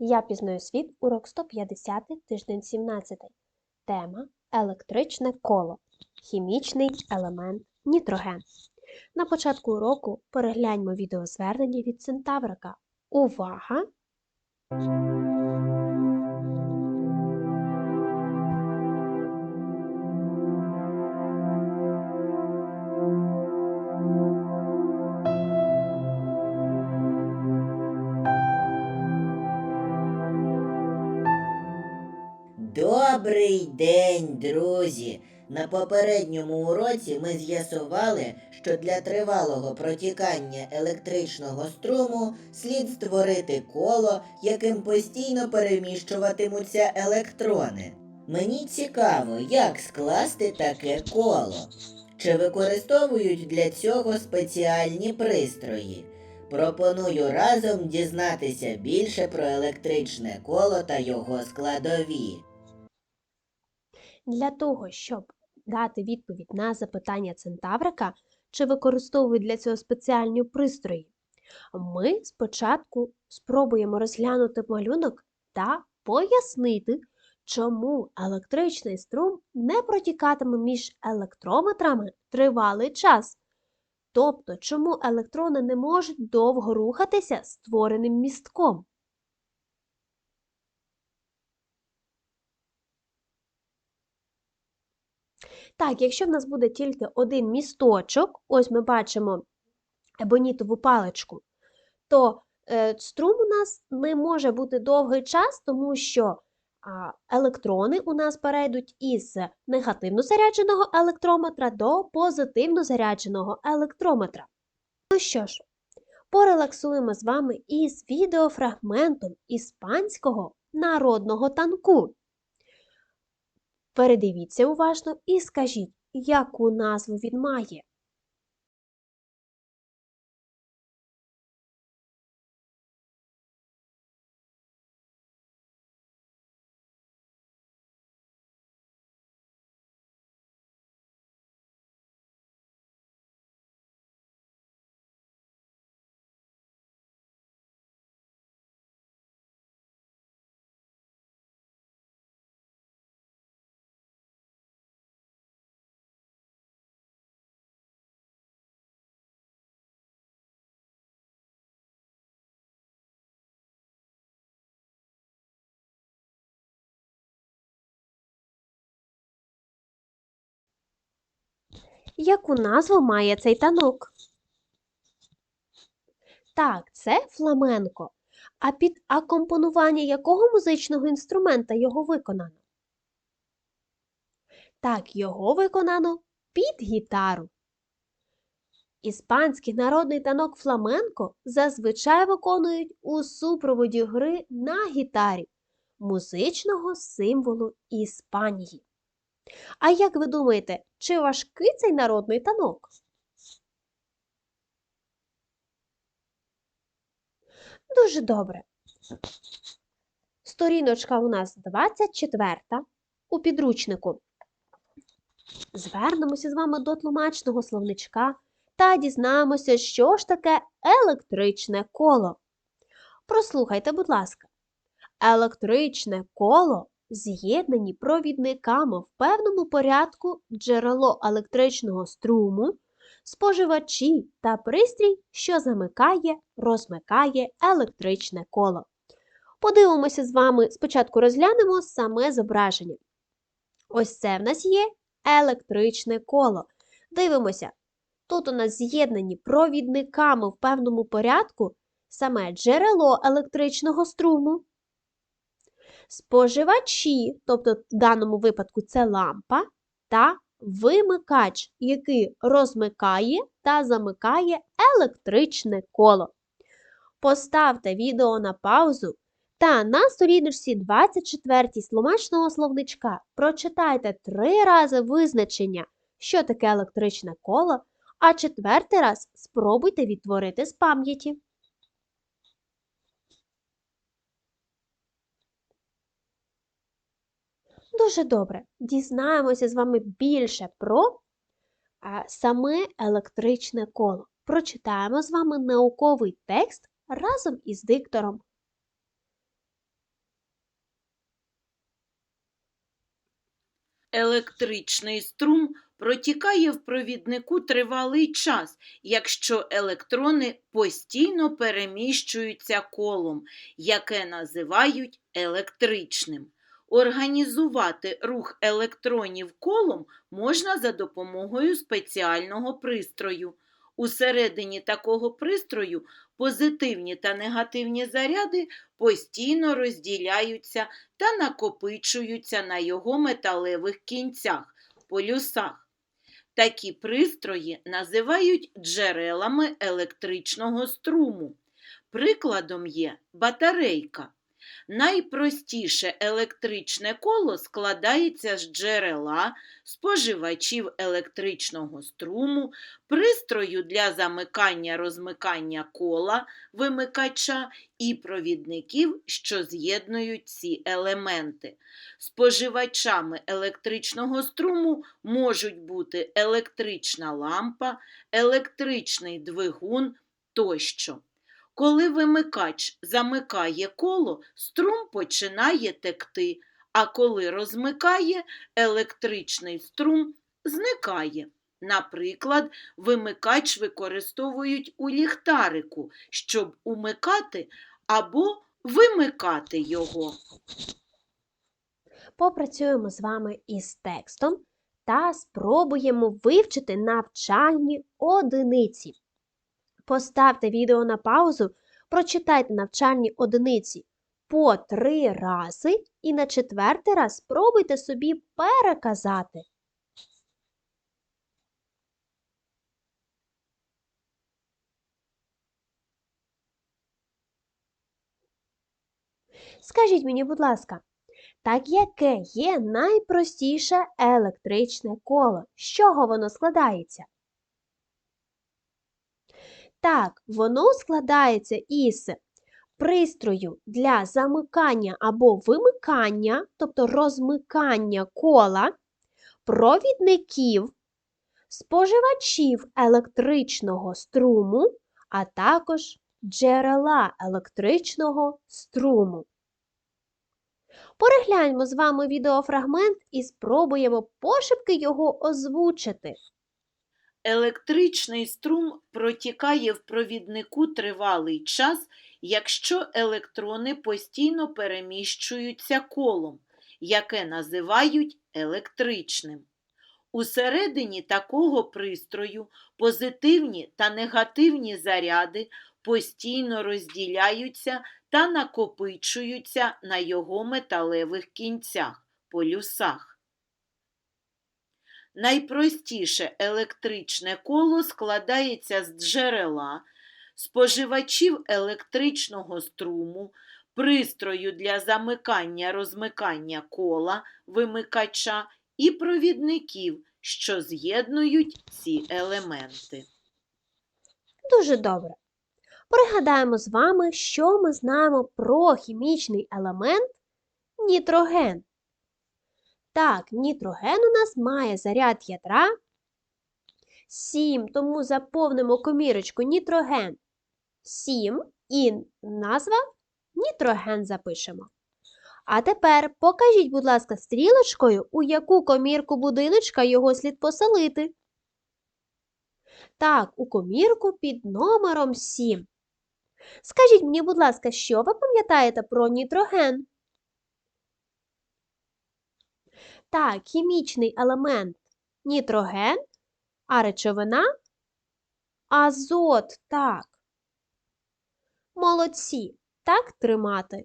Я пізнаю світ, урок 150, тиждень 17. Тема електричне коло. Хімічний елемент нітроген. На початку уроку перегляньмо відеозвернення від Центаврика. Увага! Добрий день, друзі! На попередньому уроці ми з'ясували, що для тривалого протікання електричного струму слід створити коло, яким постійно переміщуватимуться електрони. Мені цікаво, як скласти таке коло. Чи використовують для цього спеціальні пристрої? Пропоную разом дізнатися більше про електричне коло та його складові. Для того, щоб дати відповідь на запитання Центаврика, чи використовують для цього спеціальні пристрої, ми спочатку спробуємо розглянути малюнок та пояснити, чому електричний струм не протікатиме між електрометрами тривалий час. Тобто, чому електрони не можуть довго рухатися створеним містком. Так, якщо в нас буде тільки один місточок, ось ми бачимо ебонітову паличку, то е, струм у нас не може бути довгий час, тому що електрони у нас перейдуть із негативно зарядженого електрометра до позитивно зарядженого електрометра. Ну що ж, порелаксуємо з вами із відеофрагментом іспанського народного танку. Передивіться уважно і скажіть, яку назву він має. Яку назву має цей танок? Так, це фламенко. А під акомпонування якого музичного інструмента його виконано? Так, його виконано під гітару. Іспанський народний танок фламенко зазвичай виконують у супроводі гри на гітарі музичного символу Іспанії. А як ви думаєте, чи важкий цей народний танок? Дуже добре. Сторіночка у нас 24 у підручнику. Звернемося з вами до тлумачного словничка та дізнаємося, що ж таке електричне коло. Прослухайте, будь ласка, електричне коло з'єднані провідниками в певному порядку джерело електричного струму, споживачі та пристрій, що замикає, розмикає електричне коло. Подивимося з вами, спочатку розглянемо саме зображення. Ось це в нас є електричне коло. Дивимося, тут у нас з'єднані провідниками в певному порядку саме джерело електричного струму, споживачі, тобто в даному випадку це лампа, та вимикач, який розмикає та замикає електричне коло. Поставте відео на паузу та на сторіночці 24 сломачного словничка прочитайте три рази визначення, що таке електричне коло, а четвертий раз спробуйте відтворити з пам'яті. Дуже добре, дізнаємося з вами більше про е, саме електричне коло. Прочитаємо з вами науковий текст разом із диктором. Електричний струм протікає в провіднику тривалий час, якщо електрони постійно переміщуються колом, яке називають електричним. Організувати рух електронів колом можна за допомогою спеціального пристрою. Усередині такого пристрою позитивні та негативні заряди постійно розділяються та накопичуються на його металевих кінцях, полюсах. Такі пристрої називають джерелами електричного струму. Прикладом є батарейка. Найпростіше електричне коло складається з джерела, споживачів електричного струму, пристрою для замикання-розмикання кола, вимикача і провідників, що з'єднують ці елементи. Споживачами електричного струму можуть бути електрична лампа, електричний двигун тощо. Коли вимикач замикає коло, струм починає текти, а коли розмикає, електричний струм зникає. Наприклад, вимикач використовують у ліхтарику, щоб умикати або вимикати його. Попрацюємо з вами із текстом та спробуємо вивчити навчальні одиниці. Поставте відео на паузу, прочитайте навчальні одиниці по три рази і на четвертий раз спробуйте собі переказати. Скажіть мені, будь ласка, так яке є найпростіше електричне коло? З чого воно складається? Так, воно складається із пристрою для замикання або вимикання, тобто розмикання кола, провідників, споживачів електричного струму, а також джерела електричного струму. Перегляньмо з вами відеофрагмент і спробуємо пошепки його озвучити. Електричний струм протікає в провіднику тривалий час, якщо електрони постійно переміщуються колом, яке називають електричним. Усередині такого пристрою позитивні та негативні заряди постійно розділяються та накопичуються на його металевих кінцях, полюсах. Найпростіше електричне коло складається з джерела, споживачів електричного струму, пристрою для замикання-розмикання кола, вимикача і провідників, що з'єднують ці елементи. Дуже добре. Пригадаємо з вами, що ми знаємо про хімічний елемент нітроген. Так, нітроген у нас має заряд ядра 7, тому заповнимо комірочку нітроген 7 і назва нітроген запишемо. А тепер покажіть, будь ласка, стрілочкою, у яку комірку будиночка його слід поселити. Так, у комірку під номером 7. Скажіть мені, будь ласка, що ви пам'ятаєте про нітроген? Так, хімічний елемент нітроген, а речовина азот, так. Молодці, так тримати.